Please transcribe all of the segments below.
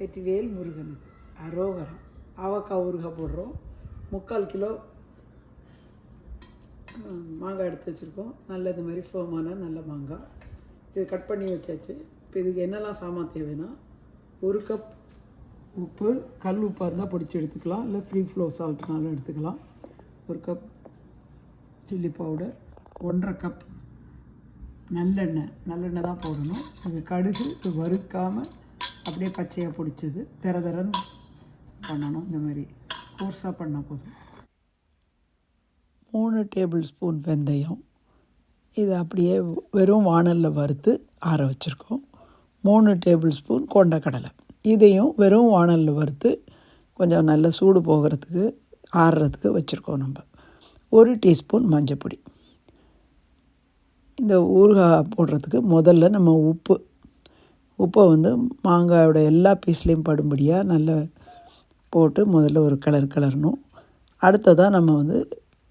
வெற்றிவேல் முருகனுக்கு. அரோகரம். ஆவக்காய் ஊறுகாய் போடுறோம். முக்கால் கிலோ மாங்காய் எடுத்து வச்சுருக்கோம். நல்ல இந்த மாதிரி ஃபோமான நல்ல மாங்காய். இது கட் பண்ணி வச்சாச்சு. இப்போ இதுக்கு என்னெல்லாம் சாமான் தேவைன்னா ஒரு கப் உப்பு கல் உப்பாக இருந்தால் பிடிச்சி எடுத்துக்கலாம். இல்லை ஃப்ரீ ஃப்ளோ சால்ட்னாலும் எடுத்துக்கலாம். ஒரு கப் சில்லி பவுடர் ஒன்றரை கப் நல்லெண்ணெய். நல்லெண்ணெய் தான் போடணும். அது கடுகு இது வறுக்காமல் அப்படியே பச்சையாக பிடிச்சது. திர திரன்னு பண்ணணும். இந்த மாதிரி கோர்ஸாக பண்ணால் போதும். மூணு டேபிள் ஸ்பூன் வெந்தயம். இது அப்படியே வெறும் வாணலில் வறுத்து ஆற வச்சுருக்கோம். மூணு டேபிள் ஸ்பூன் கொண்டக்கடலை. இதையும் வெறும் வாணலில் வறுத்து கொஞ்சம் நல்ல சூடு போகிறதுக்கு ஆறுறதுக்கு வச்சுருக்கோம் நம்ம. ஒரு டீஸ்பூன் மஞ்சப்பொடி. இந்த ஊறுகாய் போடுறதுக்கு முதல்ல நம்ம உப்பு உப்பை வந்து மாங்காயோட எல்லா பீஸ்லேயும் படும்படியாக நல்லா போட்டு முதல்ல ஒரு கலர் கலரணும். அடுத்ததாக நம்ம வந்து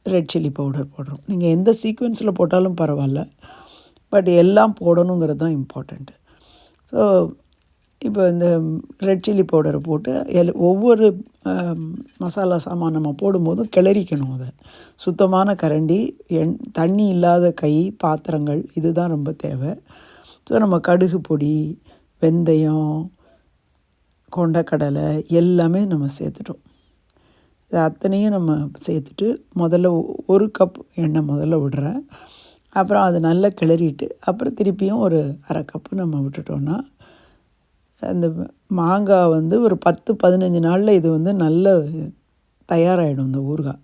ரெட் சில்லி பவுடர் போடுறோம் நீங்கள் எந்த சீக்வென்ஸில் போட்டாலும் பரவாயில்ல. பட் எல்லாம் போடணுங்கிறது தான் இம்பார்ட்டண்ட்டு ஸோ இப்போ இந்த ரெட் சில்லி பவுடரை போட்டு எல் ஒவ்வொரு மசாலா சாமான் நம்ம போடும்போதும் கிளறிக்கணும் அதை. சுத்தமான கரண்டி எண் தண்ணி இல்லாத கை பாத்திரங்கள் இதுதான் ரொம்ப தேவை. ஸோ நம்ம கடுகு பொடி வெந்தயம் கொண்டக்கடலை எல்லாமே நம்ம சேர்த்துட்டோம். இது அத்தனையும் நம்ம சேர்த்துட்டு முதல்ல ஒ- ஒரு கப் எண்ணெய் முதல்ல விடுறேன். அப்புறம் அது நல்லா கிளறிட்டு அப்புறம் திருப்பியும் ஒரு அரை கப்பு நம்ம விட்டுட்டோன்னா அந்த மாங்காய் வந்து ஒரு பத்து பதினஞ்சு நாளில் இது வந்து நல்ல தயாராகிடும் இந்த ஊறுகாய்.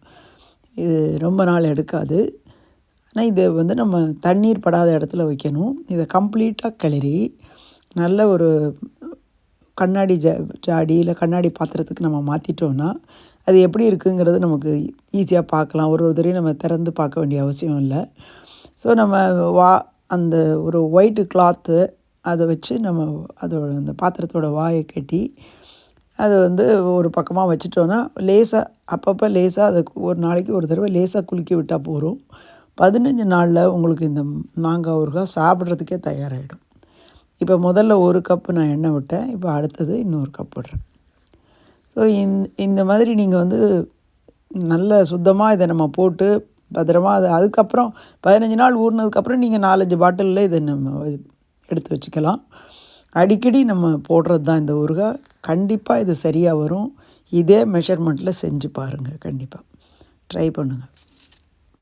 இது ரொம்ப நாள் எடுக்காது. ஆனால் இதை வந்து நம்ம தண்ணீர் படாத இடத்துல வைக்கணும். இதை கம்ப்ளீட்டாக கிளறி நல்ல ஒரு கண்ணாடி ஜ ஜாடி இல்லை கண்ணாடி பாத்திரத்துக்கு நம்ம மாற்றிட்டோன்னா அது எப்படி இருக்குங்கிறது நமக்கு ஈஸியாக பார்க்கலாம் ஒரு ஒரு தடவையும் நம்ம திறந்து பார்க்க வேண்டிய அவசியம் இல்லை. ஸோ நம்ம வா அந்த ஒரு ஒயிட்டு கிளாத்து அதை வச்சு நம்ம அதோட அந்த பாத்திரத்தோட வாயை கட்டி அதை வந்து ஒரு பக்கமாக வச்சுட்டோன்னா லேசாக அப்பப்போ லேசாக அதை ஒரு நாளைக்கு ஒரு தடவை லேசாக குலுக்கி விட்டால் போதும். பதினஞ்சு நாளில் உங்களுக்கு இந்த மாங்காய் ஊறுகாய் சாப்பிட்றதுக்கே தயாராகிடும் இப்போ முதல்ல ஒரு கப்பு நான் எண்ணெய் விட்டேன். இப்போ அடுத்தது இன்னொரு கப் விடுறேன். ஸோ இந்த இந்த மாதிரி நீங்கள் வந்து நல்ல சுத்தமாக இதை நம்ம போட்டு பத்திரமா அது அதுக்கப்புறம் பதினஞ்சு நாள் ஊறினதுக்கப்புறம் நீங்கள் நாலஞ்சு பாட்டிலில் இதை நம்ம எடுத்து வச்சுக்கலாம். அடிக்கடி நம்ம போடுறது தான் இந்த ஊறுகாய். கண்டிப்பாக இது சரியாக வரும். இதே மெஷர்மெண்ட்டில் செஞ்சு பாருங்கள் கண்டிப்பாக ட்ரை பண்ணுங்கள்